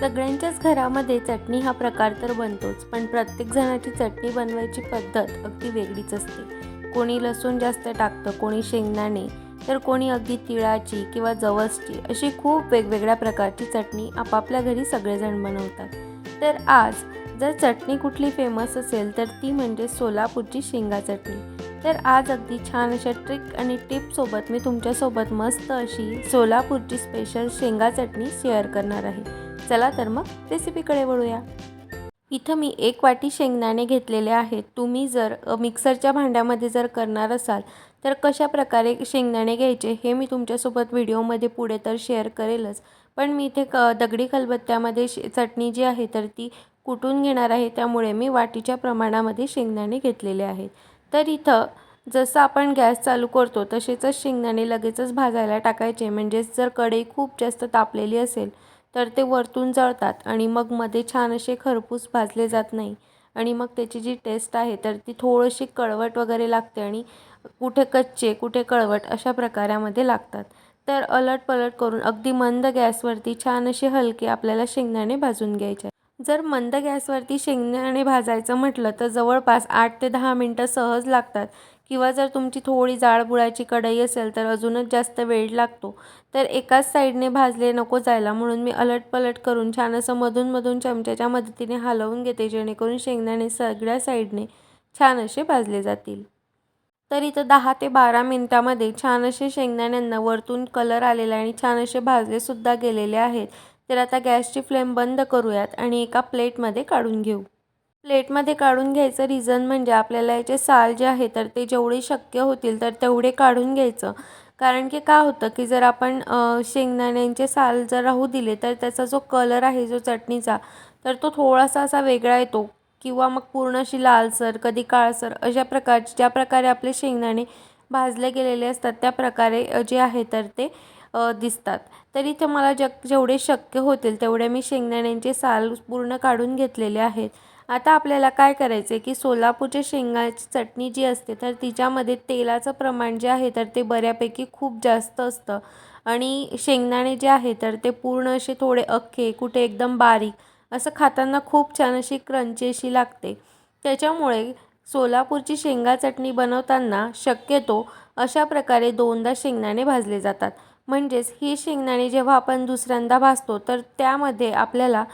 सगळ्यांच्याच घरामध्ये चटणी हा प्रकार तर बनतोच पण प्रत्येक जणाची चटणी बनवायची पद्धत अगदी वेगळीच असते. कोणी लसूण जास्त टाकतं कोणी शेंगदाणे तर कोणी अगदी तिळाची किंवा जवसची अशी खूप वेगवेगळ्या प्रकारची चटणी आपापल्या घरी सगळेजण बनवतात. तर आज जर चटणी कुठली फेमस असेल तर ती म्हणजे सोलापूरची शेंगा चटणी. तर आज अगदी छान अशा ट्रिक आणि टिपसोबत मी तुमच्यासोबत मस्त अशी सोलापूरची स्पेशल शेंगा चटणी शेअर करणार आहे. चला तर मग रेसिपीकडे वळूया. इथं मी एक वाटी शेंगदाणे घेतलेले आहेत. तुम्ही जर मिक्सरच्या भांड्यामध्ये जर करणार असाल तर कशा प्रकारे शेंगदाणे घ्यायचे हे मी तुमच्यासोबत व्हिडिओमध्ये पुढे तर शेअर करेलच. पण मी इथे क दगडी खलबत्त्यामध्ये शे चटणी जी आहे तर ती कुटून घेणार आहे. त्यामुळे मी वाटीच्या प्रमाणामध्ये शेंगदाणे घेतलेले आहेत. तर इथं जसं आपण गॅस चालू करतो तसेचच शेंगदाणे लगेचच भाजायला टाकायचे. म्हणजेच जर कढई खूप जास्त तापलेली असेल तर ते वरतून जळतात आणि मग मध्ये छान असे खरपूस भाजले जात नाही. आणि मग त्याची जी टेस्ट आहे तर ती थोडीशी कळवट वगैरे लागते आणि कुठे कच्चे कुठे कळवट अशा प्रकारामध्ये लागतात. तर अलट पलट करून अगदी मंद गॅसवरती छान असे हलके आपल्याला शेंगदाणे भाजून घ्यायचे जर मंद गॅसवरती शेंगदाणे भाजायचं म्हटलं तर जवळपास आठ ते दहा मिनटं सहज लागतात. किंवा जर तुमची थोडी जाडबुडाची कढई असेल तर अजूनच जास्त वेळ लागतो. तर एकाच साईडने भाजले नको जायला म्हणून मी अलट पलट करून छान असं मधून मधून चमच्याच्या मदतीने हलवून घेते जेणेकरून शेंगदाणे सगळ्या साईडने छान असे भाजले जातील. तर इथं दहा ते बारा मिनटामध्ये छान असे शेंगदाण्यांना वरतून कलर आलेला आणि छान असे भाजलेसुद्धा गेलेले आहेत. तर आता गॅसची फ्लेम बंद करूयात आणि एका प्लेटमध्ये काढून घेऊ. प्लेटमध्ये काढून घ्यायचं. रिझन म्हणजे आपल्याला याचे साल जे आहे तर ते जेवढे शक्य होतील तर तेवढे काढून घ्यायचं. कारण की का होतं की जर आपण शेंगदाण्यांचे साल जर राहू दिले तर त्याचा जो कलर आहे जो चटणीचा तर तो थोडासा असा वेगळा येतो. किंवा मग पूर्ण अशी लालसर कधी काळसर अशा प्रकारची ज्या प्रकारे आपले शेंगदाणे भाजले गेलेले असतात त्या प्रकारे जे आहे तर ते दिसतात. तर इथे मला जग जेवढे शक्य होतील तेवढे मी शेंगदाण्यांचे साल पूर्ण काढून घेतलेले आहेत. आता आपल्याला काय करायचं आहे की सोलापूरच्या शेंगाची चटणी जी असते तर तिच्यामध्ये तेलाचं प्रमाण जे आहे तर ते बऱ्यापैकी खूप जास्त असतं. आणि शेंगदाणे जे आहे तर ते पूर्ण असे थोडे अख्खे कुठे एकदम बारीक असं खाताना खूप छान अशी क्रंची अशी लागते. त्याच्यामुळे सोलापूरची शेंगा चटणी बनवताना शक्यतो अशा प्रकारे दोनदा शेंगदाणे भाजले जातात. म्हणजेच ही शेंगदाणे जेव्हा आपण दुसऱ्यांदा भाजतो तर त्यामध्ये आपल्याला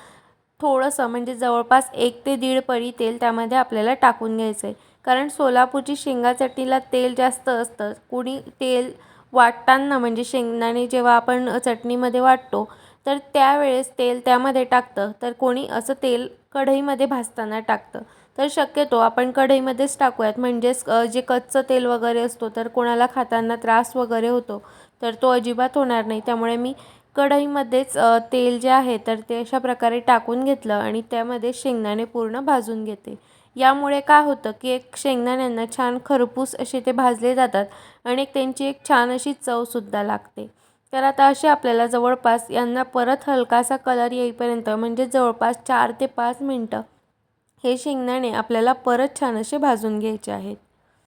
थोडंसं म्हणजे जवळपास एक ते दीड पळी तेल त्यामध्ये आपल्याला टाकून घ्यायचं आहे कारण सोलापूरची शेंगा चटणीला तेल जास्त असतं. कुणी तेल वाटताना म्हणजे शेंगदाणे जेव्हा आपण चटणीमध्ये वाटतो तर त्यावेळेस तेल त्यामध्ये टाकतं. तर कोणी असं तेल कढईमध्ये भाजताना टाकतं. तर शक्यतो आपण कढईमध्येच टाकूयात. म्हणजेच जे कच्चं तेल वगैरे असतो तर कोणाला खाताना त्रास वगैरे होतो तर तो अजिबात होणार नाही. त्यामुळे मी कढईमध्येच तेल जे आहे तर ते अशा प्रकारे टाकून घेतलं आणि त्यामध्ये शेंगदाणे पूर्ण भाजून घेते यामुळे काय होतं की एक शेंगदाण्यांना छान खरपूस असे ते भाजले जातात आणि एक त्यांची एक छान अशी चवसुद्धा लागते. तर आता असे आपल्याला जवळपास यांना परत हलकासा कलर येईपर्यंत म्हणजे जवळपास चार ते पाच मिनटं हे शेंगदाणे आपल्याला परत छान असे भाजून घ्यायचे आहेत.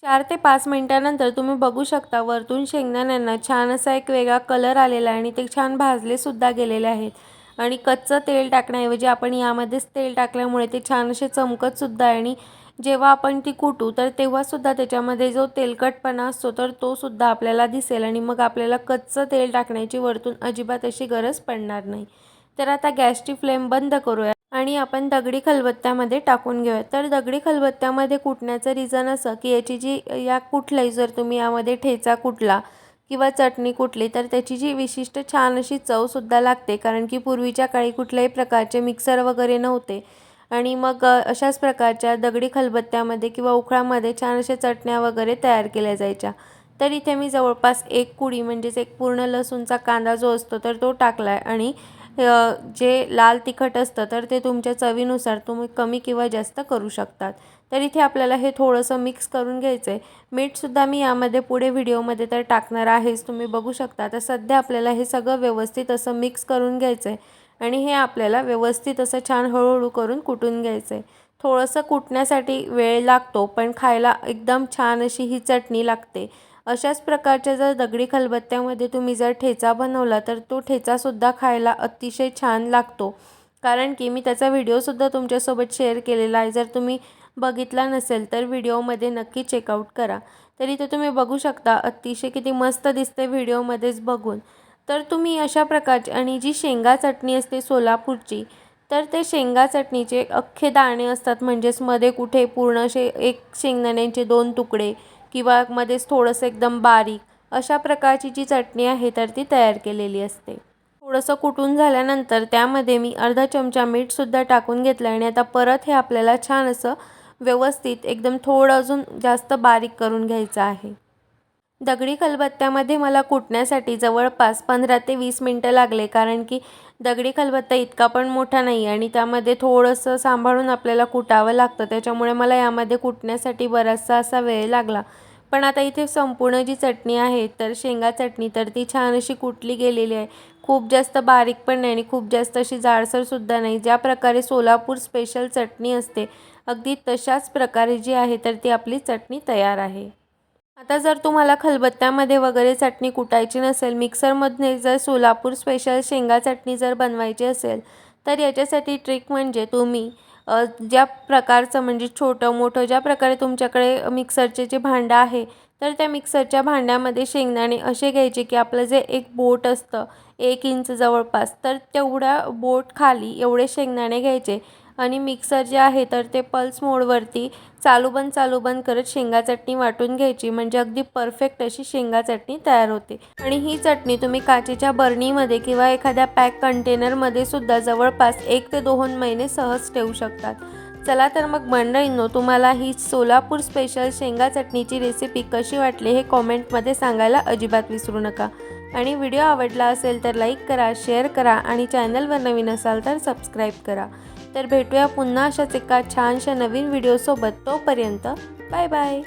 चार ते पाच मिनटानंतर तुम्ही बघू शकता वरतून शेंगदाण्यांना छान असा एक वेगळा कलर आलेला आहे आणि ते छान भाजलेसुद्धा गेलेले आहेत. आणि कच्चं तेल टाकण्याऐवजी आपण यामध्येच तेल टाकल्यामुळे ते छान असे चमकतसुद्धा आहे आणि जेव्हा आपण ती कुटू तर तेव्हासुद्धा त्याच्यामध्ये जो तेलकटपणा असतो तर तो सुद्धा आपल्याला दिसेल आणि मग आपल्याला कच्चं तेल टाकण्याची वरतून अजिबात अशी गरज पडणार नाही. तर आता गॅसची फ्लेम बंद करूया आणि आपण दगडी खलबत्त्यामध्ये टाकून घेऊया. तर दगडी खलबत्त्यामध्ये कुटण्याचं रिझन असं की याची जी या कुठलंही जर तुम्ही यामध्ये ठेचा कुटला किंवा चटणी कुटली तर त्याची जी विशिष्ट छान अशी चवसुद्धा लागते कारण की पूर्वीच्या काळी कुठल्याही प्रकारचे मिक्सर वगैरे नव्हते. आणि मग अशाच प्रकारच्या दगडी खलबत्त्यामध्ये किंवा उखळामध्ये छान अशा चटण्या वगैरे तयार केल्या जायच्या. तर इथे मी जवळपास एक कुडी म्हणजेच एक पूर्ण लसूणचा कांदा जो असतो तर तो टाकला आहे आणि जे लाल तिखट असतं तर ते तुमच्या चवीनुसार तुम्ही कमी किंवा जास्त करू शकतात. तर इथे आपल्याला हे थोडंसं मिक्स करून घ्यायचं आहे मीठसुद्धा मी यामध्ये पुढे व्हिडिओमध्ये तर टाकणार आहेच तुम्ही बघू शकता. तर सध्या आपल्याला हे सगळं व्यवस्थित असं मिक्स करून घ्यायचं आहे आणि हे आपल्याला व्यवस्थित असं छान हळूहळू करून कुटून घ्यायचं आहे थोडंसं कुटण्यासाठी वेळ लागतो पण खायला एकदम छान अशी ही चटणी लागते. अशाच प्रकारच्या जर दगडी खलबत्त्यामध्ये तुम्ही जर ठेचा बनवला तर तो ठेचासुद्धा खायला अतिशय छान लागतो. कारण की मी त्याचा व्हिडिओसुद्धा तुमच्यासोबत शेअर केलेला आहे. जर तुम्ही बघितला नसेल तर व्हिडिओमध्ये नक्की चेकआउट करा. तरी ते तुम्ही बघू शकता. अतिशय किती मस्त दिसते व्हिडिओमध्येच बघून. तर तुम्ही अशा प्रकारची आणि जी शेंगा चटणी असते सोलापूरची तर ते शेंगा चटणीचे अख्खे दाणे असतात. म्हणजेच मध्ये कुठे पूर्ण असे एक शेंगदाण्यांचे दोन तुकडे किंवा मध्येच थोडंसं एकदम बारीक अशा प्रकारची जी चटणी आहे तर ती तयार केलेली असते. थोडंसं कुटून झाल्यानंतर त्यामध्ये मी अर्धा चमचा मीठसुद्धा टाकून घेतलं आणि आता परत हे आपल्याला छान असं व्यवस्थित एकदम थोडं अजून जास्त बारीक करून घ्यायचं आहे. दगडी खलबत्त्यामध्ये मला कुटण्यासाठी जवळपास पंधरा ते वीस मिनटं लागले कारण की दगडी खलबत्ता इतका पण मोठा नाही आणि त्यामध्ये थोडंसं सांभाळून आपल्याला कुटावं लागतं. त्याच्यामुळे मला यामध्ये कुटण्यासाठी बराचसा असा वेळ लागला. पण आता इथे संपूर्ण जी चटणी आहे तर शेंगा चटणी तर ती छान अशी कुटली गेलेली आहे. खूप जास्त बारीक पण नाही आणि खूप जास्त अशी जाडसरसुद्धा नाही. ज्या प्रकारे सोलापूर स्पेशल चटणी असते अगदी तशाच प्रकारे जी आहे तर ती आपली चटणी तयार आहे. आता जर तुम्हाला खलबत्त्यामध्ये वगैरे चटणी कुटायची नसेल मिक्सरमध्ये जर सोलापूर स्पेशल शेंगा चटणी जर बनवायची असेल तर याच्यासाठी ट्रिक म्हणजे तुम्ही ज्या प्रकारचं म्हणजे छोटं मोठं ज्या प्रकारे तुमच्याकडे मिक्सरचे जे भांडं आहे तर त्या मिक्सरच्या भांड्यामध्ये शेंगदाणे असे घ्यायचे की आपलं जे एक बोट असतं एक इंच जवळपास तर तेवढ्या बोट खाली एवढे शेंगदाणे घ्यायचे. आणि मिक्सर जे आहे तर ते पल्स मोडवरती चालू बंद चालू बंद करत शेंगा चटणी वाटून घ्यायची. म्हणजे अगदी परफेक्ट अशी शेंगा चटणी तयार होते. आणि ही चटणी तुम्ही काचेच्या बरणीमध्ये किंवा एखाद्या पॅक कंटेनरमध्ये सुद्धा जवळपास एक ते दोन महिने सहज ठेवू शकतात. चला तर मग मंडळींनो तुम्हाला ही सोलापूर स्पेशल शेंगा चटणीची रेसिपी कशी वाटली हे कॉमेंटमध्ये सांगायला अजिबात विसरू नका. आणि व्हिडिओ आवडला असेल तर लाईक करा शेअर करा आणि चॅनलवर नवीन असाल तर सबस्क्राईब करा. तर भेटूया पुन्हा अशाच एका छानशा नवीन व्हिडिओसोबत तोपर्यंत बाय बाय